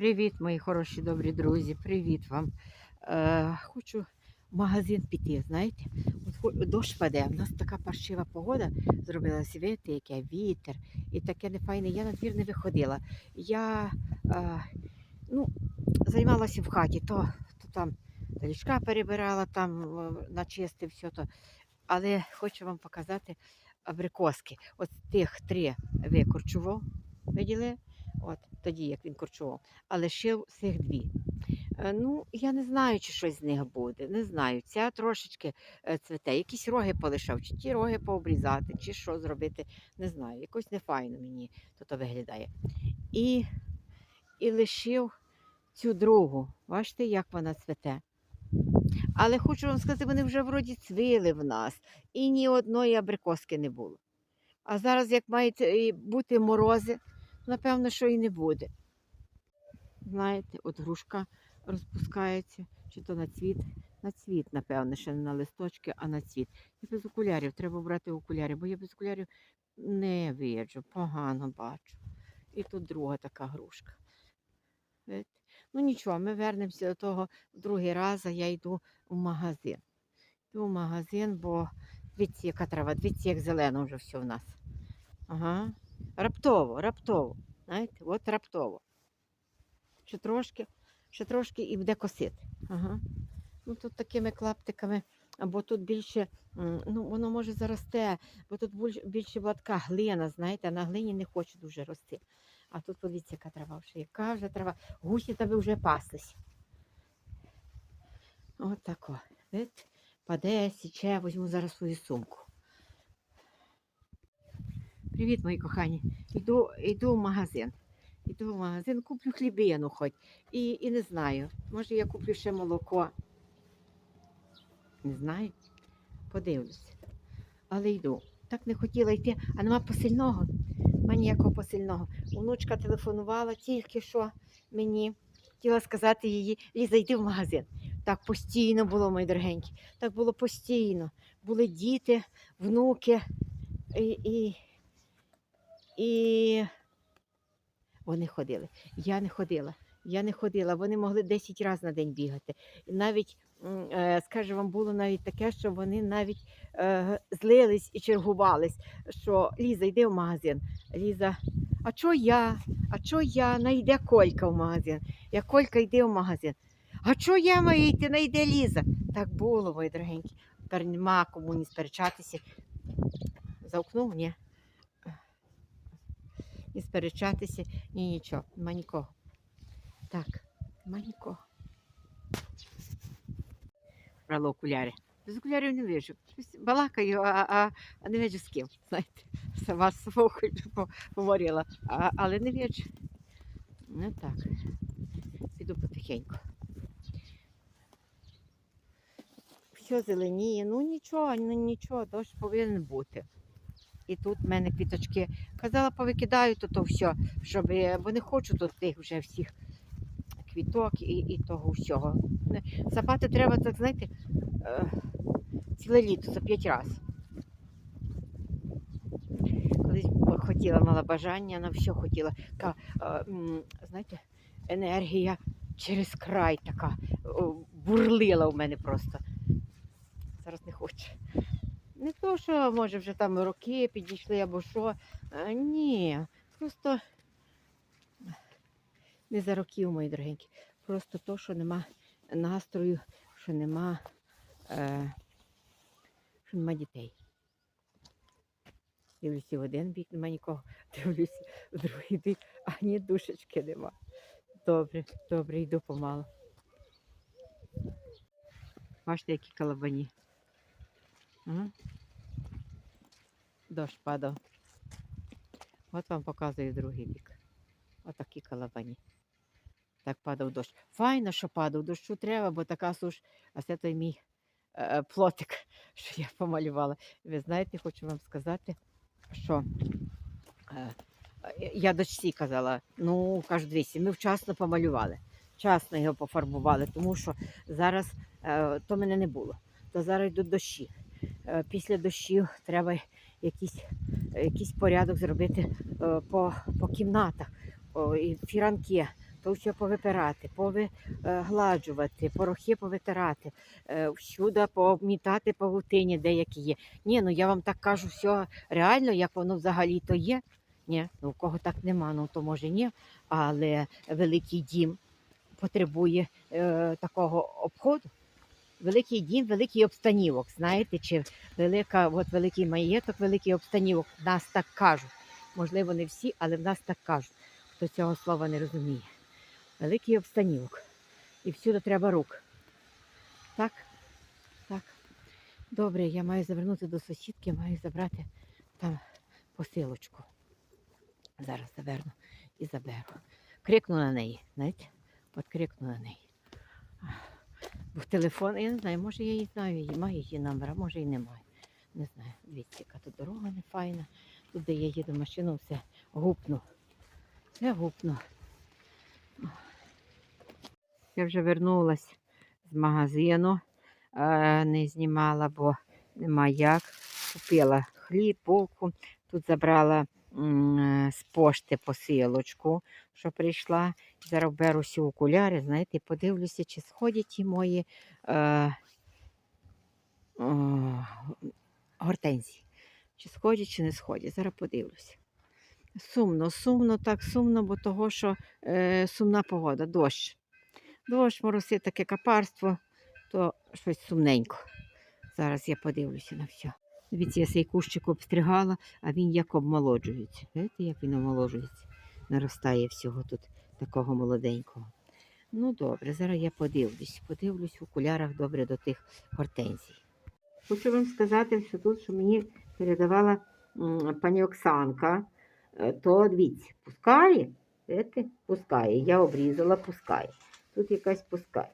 Привіт, мої хороші добрі друзі. Привіт вам. Е, хочу в магазин піти. Знаєте, От дощ паде. У нас така паршива погода зробилася. Видите, яке вітер і таке нефайне. Я на двір не виходила. Я е, ну, займалася в хаті, то, то там ліжка перебирала, там е, начистив все то. Але хочу вам показати абрикоски. От тих три ви корчував, виділи? От тоді, як він корчував а лишив цих дві. Е, Ну, я не знаю, чи щось з них буде. Не знаю. Ця трошечки е, цвете. Якісь роги полишав, чи ті роги пообрізати, чи що зробити. Не знаю. Якось нефайно мені то виглядає. І, і лишив цю другу. Бачите, як вона цвете. Але хочу вам сказати, вони вже вроді цвіли в нас, і ні одної абрикоски не було. А зараз, як мають е, бути морози, напевно, що і не буде. Знаєте, от грушка розпускається, чи то на цвіт. На цвіт, напевно, ще не на листочки, а на цвіт. І без окулярів, треба брати окуляри, бо я без окулярів не виджу, погано бачу. І тут друга така грушка. Видите? Ну нічого, ми вернемося до того в другий раз, а я йду в магазин. Йду в магазин, бо дивіться, яка трава, дивіться, як зелено вже все в нас. Ага. Раптово, раптово. Знаєте, от раптово ще трошки, ще трошки і буде косити. Ага. Ну, тут такими клаптиками, або тут більше, ну, воно може заросте, бо тут більше, була глина, знаєте, на глині не хоче дуже рости. А тут подивіться, яка трава вже, яка вже трава. Гусі тебе вже паслись. От тако. Видите? Паде, січе, візьму зараз свою сумку. Привіт, мої кохані. Йду, йду в магазин. Іду в магазин, куплю хлібину хоч. І, і не знаю. Може я куплю ще молоко. Не знаю. Подивлюся. Але йду. Так не хотіла йти, а нема посильного. Нема ніякого посильного. Онучка телефонувала тільки що мені. Хотіла сказати їй, Ліза, йди в магазин. Так постійно було, мої дорогенькі. Так було постійно. Були діти, внуки і, і, і вони ходили. Я не ходила. Я не ходила. Вони могли 10 разів на день бігати. І навіть, е, скажу вам, було навіть таке, що вони навіть е, злились і чергувались, що Ліза, йди в магазин. Ліза, а чо я? А чо я? Найде Колька в магазин. Я Колька йди в магазин. А чо я маю йти, найде Ліза? Так було, мої дорогенькі. Тепер нема кому ні сперечатися. Заукнув? Ні. Ні сперечатися, ні нічого. Нема нікого. Так, нема нікого. Брала окуляри. Без окулярів не вижу. Балакаю, а, а, а не вижу з ким. Знаєте, сама з собою по- говорила, а, але не вижу. Ну так. Піду потихеньку. Все зеленіє, ну нічого, ну нічого, дощ повинен бути. І тут в мене квіточки. Казала, повикидаю то все, щоб, е, бо не хочу тут тих вже всіх квіток і, і того всього. Сапати треба, так знаєте, е, ціле літо за п'ять разів. Колись хотіла, мала бажання, на все хотіла. Така, е, знаєте, енергія через край така бурлила в мене просто. Зараз не хочу. Не то, що може вже там роки підійшли або що. Ні, просто не за років, мої дорогенькі. Просто то, що нема настрою, що нема, е, що нема дітей. Дивлюся в один бік, нема нікого. Дивлюся в другий бік, а ні душечки нема. Добре, добре, йду помалу. Бачите, які калабані. Ага. Дощ падав. От вам показую другий бік. Отакі калабані. Так падав дощ. Файно, що падав, дощу треба, бо така суш, а це той мій е, плотик, що я помалювала. Ви знаєте, хочу вам сказати, що е, е, я дочці казала, ну, кажу, дивіться, ми вчасно помалювали, вчасно його пофарбували, тому що зараз е, то мене не було, то зараз йдуть дощі. Е, після дощів треба якийсь, якийсь порядок зробити е, по, по кімнатах, фіранки то все повипирати, повигладжувати, порохи повитирати, е, всюди помітати павутині, деякі є. Ні, ну я вам так кажу, все реально, як воно взагалі то є. Ні, ну у кого так нема, ну то може ні. Але великий дім потребує е, такого обходу. Великий дім, великий обстанівок. Знаєте, чи велика, от великий маєток, великий обстанівок. Нас так кажуть. Можливо, не всі, але в нас так кажуть, хто цього слова не розуміє. Великий обстанівок. І всюди треба рук. Так? Так. Добре, я маю завернути до сусідки, маю забрати там посилочку. Зараз заверну і заберу. Крикну на неї, знаєте? От крикну на неї. Бо телефон, я не знаю, може я її знаю, її маю її номер, а може і немає. Не знаю. Дивіться, яка тут дорога не файна. Тут, де я їду машину, все гупну. Все гупну. Я вже вернулась з магазину, е, не знімала, бо нема як. Купила хліб, булку. Тут забрала е, з пошти посилочку, що прийшла. Зараз беру всі окуляри, знаєте, і подивлюся, чи сходять ті мої е, о, гортензії. Чи сходять, чи не сходять. Зараз подивлюся. Сумно, сумно, так сумно, бо того, що е, сумна погода, дощ. Дощ, мороси, таке капарство, то щось сумненько. Зараз я подивлюся на все. Дивіться, я цей кущик обстригала, а він як обмолоджується. Знаєте, як він омолоджується? Наростає всього тут такого молоденького. Ну добре, зараз я подивлюсь. Подивлюсь в окулярах добре до тих гортензій. Хочу вам сказати, що тут, що мені передавала пані Оксанка, е, то дивіться, пускає, видите, пускає. Я обрізала, пускає. Тут якась пускає.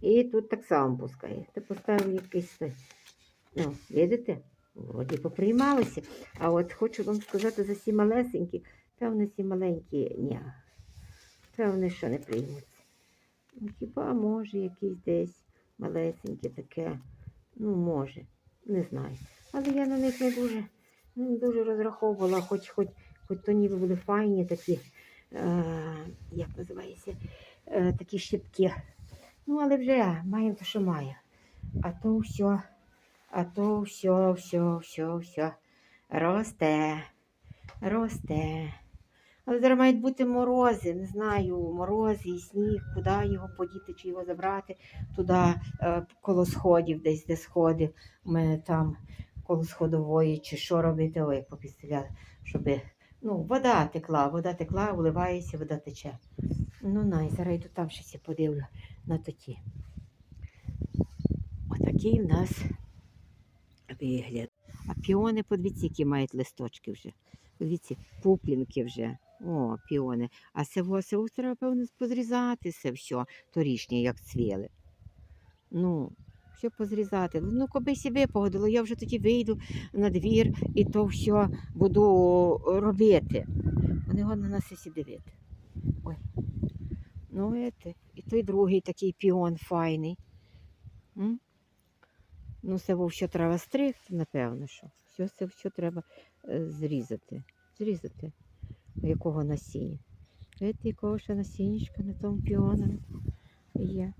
І тут так само пускає. Та поставив якийсь. Ну, видите? Вроді поприймалися. А от хочу вам сказати за ці малесенькі, певне, ці маленькі, ні. Певне, що не приймуться. Ну, хіба може якийсь десь малесеньке таке. Ну, може, не знаю. Але я на них не дуже, не дуже розраховувала, хоч, хоч, хоч то ніби були файні такі, е, як називається, е, такі щепки. Ну, але вже маємо те, що маємо. А то все, а то все, все, все, все. Росте, росте. Але зараз мають бути морози, не знаю, морози і сніг, куди його подіти, чи його забрати туди е, коло сходів, десь де сходи. Мене там коло сходової, чи що робити, ой, як попідстріляти, щоб ну, вода текла, вода текла, вливається, вода тече. Ну, най, зараз йду там щось подивлю на тоті. Отакий в нас вигляд. А піони, подивіться, які мають листочки вже. Подивіться, пуплінки вже. О, піони. А сего, сего треба, певно, позрізати це все торішнє, як цвіли. Ну, все позрізати. Ну, коби сі випогодило, я вже тоді вийду на двір і то все буду робити. Вони годно на сесі дивити. Ой. Ну, видите, і той другий такий піон файний. М? Ну, це все треба стригти, напевно, що. Все це все треба е, зрізати. Зрізати. Якого насіння. Видите, якого ще насіннячка на тому піонові є.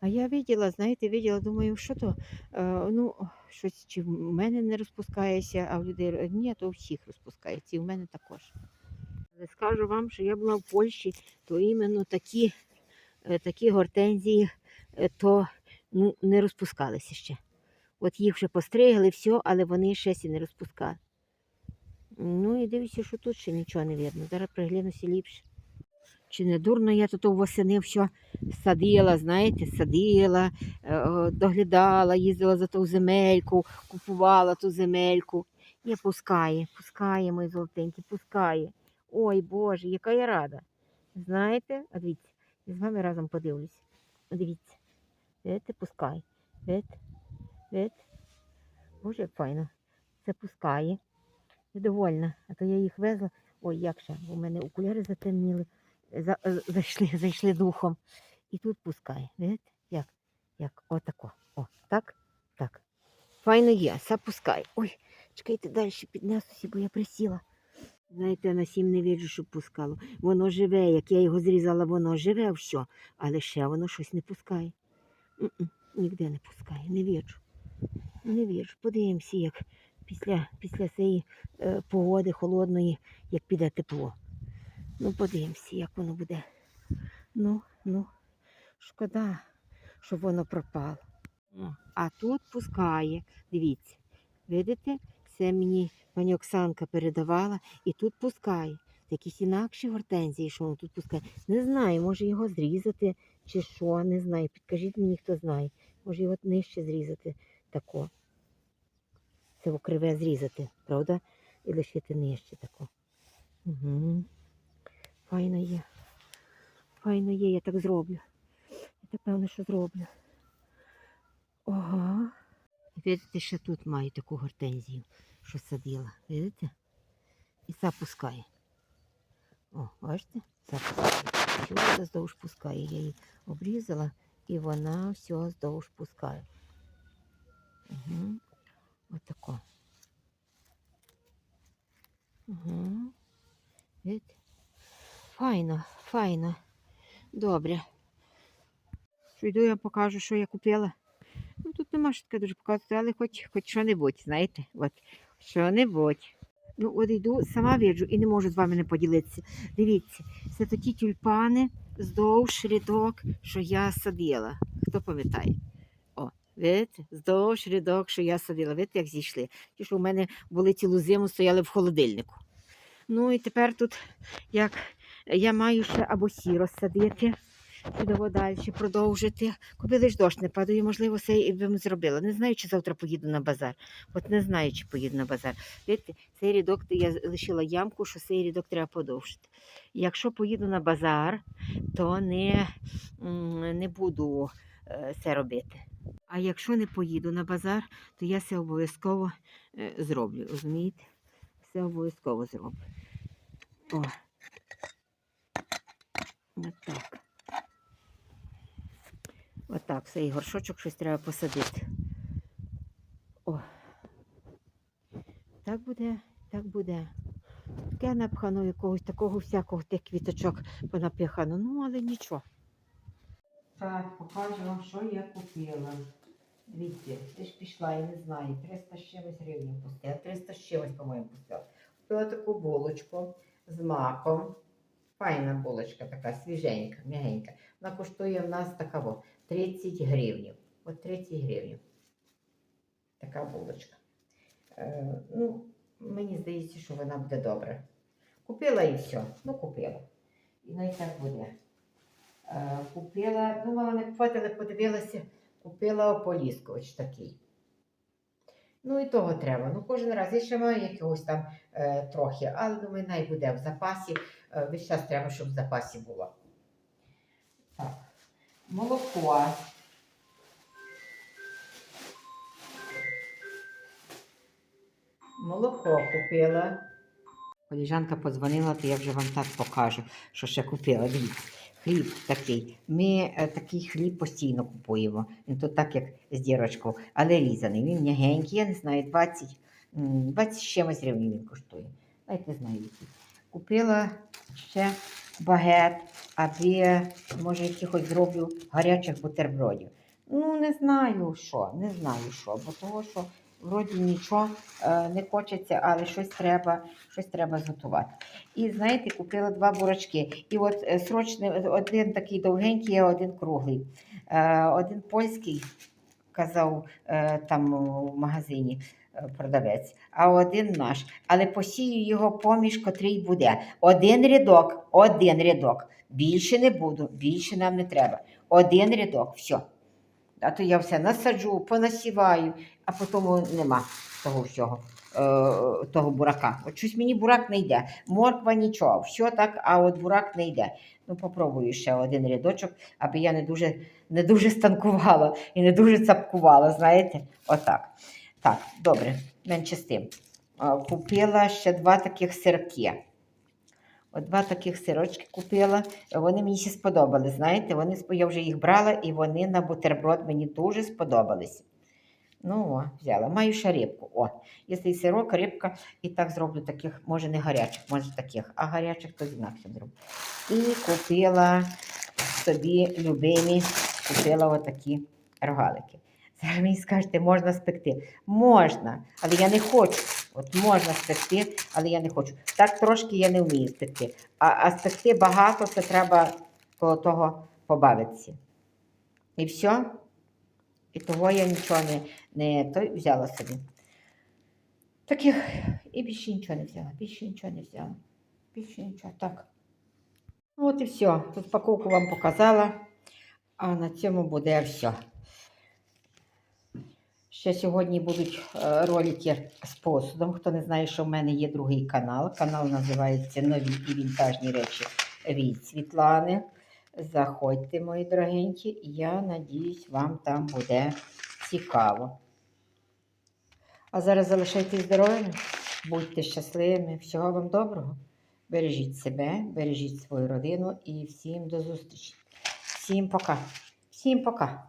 А я виділа, знаєте, виділа, думаю, що то, е, ну, щось чи в мене не розпускається, а в людей ні, то у всіх розпускається, і в мене також. Але скажу вам, що я була в Польщі, то іменно такі, е, такі гортензії, е, то ну, не розпускалися ще. От їх вже постригли, все, але вони ще не розпускали. Ну і дивіться, що тут ще нічого не видно. Зараз приглянуся ліпше. Чи не дурно я тут восени все садила, знаєте, садила, е, доглядала, їздила за ту земельку, купувала ту земельку. І пускає, пускає, мої золотенькі, пускає. Ой Боже, яка я рада. Знаєте, а дивіться, я з вами разом подивлюсь. Дивіться. Видите, пускай. Видите? Видите? Боже, як файно. Це пускає. Довольна. А то я їх везла. Ой, як ще, у мене окуляри затемніли, за, е, зайшли, зайшли духом. І тут пускає. Видите? Як? Як? Отако. О, так? Так. Файно є, все пускай. Ой, чекайте, далі піднесуся, бо я присіла. Знаєте, на сім не виджу, щоб пускало. Воно живе, як я його зрізала, воно живе все, але ще воно щось не пускає. Ніде не пускає, не вірю. Не вірю. Подивимося, як після, після цієї е, погоди холодної, як піде тепло. Ну, подивимося, як воно буде. Ну, ну, шкода, щоб воно пропало. А тут пускає. Дивіться, видите, це мені пані Оксанка передавала і тут пускає. Якісь інакші гортензії, що воно тут пускає. Не знаю, може його зрізати чи що, не знаю. Підкажіть мені, хто знає. Може його нижче зрізати тако. Це окриве зрізати, правда? І лишити нижче тако. Угу. Файно є. Файно є, я так зроблю. Я так певно, що зроблю. Ага. Видите, ще тут маю таку гортензію, що садила. Видите? І запускає. О, бачите? Запускає. Чого здовж пускає? Я її обрізала і вона все здовж пускає. Угу. Отако. Угу. Файно, файно. Добре. Йду, я покажу, що я купила. Ну, тут нема що таке дуже показувати, але хоч, хоч що-небудь, знаєте, от, що-небудь. Ну, от йду, сама виджу і не можу з вами не поділитися. Дивіться, це такі тюльпани здовж рядок, що я садила. Хто пам'ятає? Видите, здовж рядок, що я садила. Видите, як зійшли? Ті, що в мене були цілу зиму, стояли в холодильнику. Ну і тепер тут, як я маю ще або сі розсадити, чудово далі продовжити. Коли лиш дощ не падає, можливо, все і б зробила. Не знаю, чи завтра поїду на базар. От не знаю, чи поїду на базар. Видите, цей рядок я лишила ямку, що цей рядок треба подовжити. Якщо поїду на базар, то не, не буду це робити. А якщо не поїду на базар, то я це обов'язково е, зроблю. Розумієте? Все обов'язково зроблю. О. Отак. Отак, цей горшочок щось треба посадити. О. Так буде, так буде. Таке напхано якогось такого всякого тих квіточок понапихано. Ну, але нічого. Так, покажу вам, що я купила. Дивіться, ти ж пішла, я не знаю, 300 з чимось гривень пустила. 300 з чимось, по-моєму, пустила. Купила таку булочку з маком. Файна булочка така, свіженька, м'ягенька. Вона коштує в нас така во, 30 гривень. От 30 гривень. Така булочка. Е, ну, мені здається, що вона буде добра. Купила і все. Ну, купила. І най так буде. Е, купила, думала, не купити, але подивилася, купила ополіскувач такий. Ну і того треба. Ну, кожен раз. Я ще маю якогось там е, трохи, але думаю, най буде в запасі. Е, весь час треба, щоб в запасі було. Так. Молоко. Молоко купила. Коліжанка подзвонила, то я вже вам так покажу, що ще купила. Дивіться, хліб такий. Ми е, такий хліб постійно купуємо. Він тут так, як з дірочкою, але різаний. Він м'ягенький, я не знаю, 20, м, 20 з чимось гривень він коштує. Навіть знаю, який. Купила ще багет, аби, може, якихось зроблю гарячих бутербродів. Ну, не знаю що, не знаю що, бо того, що вроді нічого е, не хочеться, але щось треба, щось треба зготувати. І знаєте, купила два бурачки. І от е, срочний, один такий довгенький, а один круглий. Е, один польський, казав там у магазині продавець, а один наш. Але посію його поміж, котрий буде. Один рядок, один рядок. Більше не буду, більше нам не треба. Один рядок, все. А то я все насаджу, понасіваю, а потім нема того всього, е, того бурака. От щось мені бурак не йде. Морква нічого, все так, а от бурак не йде. Ну, попробую ще один рядочок, аби я не дуже, не дуже станкувала і не дуже цапкувала, знаєте? Отак. Так, добре, менше з тим. Е, Купила ще два таких сирки. От два таких сирочки купила. Вони мені ще сподобались. Знаєте, вони, я вже їх брала, і вони на бутерброд мені дуже сподобались. Ну, о, взяла. Маю ще рибку. О, якщо сирок, рибка, і так зроблю таких, може не гарячих, може таких, а гарячих то інакше зроблю. І купила собі любимі, купила отакі рогалики. Зараз мені скажете, можна спекти. Можна, але я не хочу. От можна спекти, але я не хочу. Так трошки я не вмію спекти. А, а спекти багато, це треба коло того побавитися. І все. І того я нічого не, не той взяла собі. Таких і більше нічого не взяла, більше нічого не взяла. Більше нічого. Так. Ну, от і все. Розпаковку вам показала. А на цьому буде все. Ще сьогодні будуть е, ролики з посудом. Хто не знає, що в мене є другий канал. Канал називається Нові і вінтажні речі від Світлани. Заходьте, мої дорогенькі, я надіюсь, вам там буде цікаво. А зараз залишайтесь здоровими, будьте щасливими, всього вам доброго. Бережіть себе, бережіть свою родину і всім до зустрічі. Всім пока. Всім пока.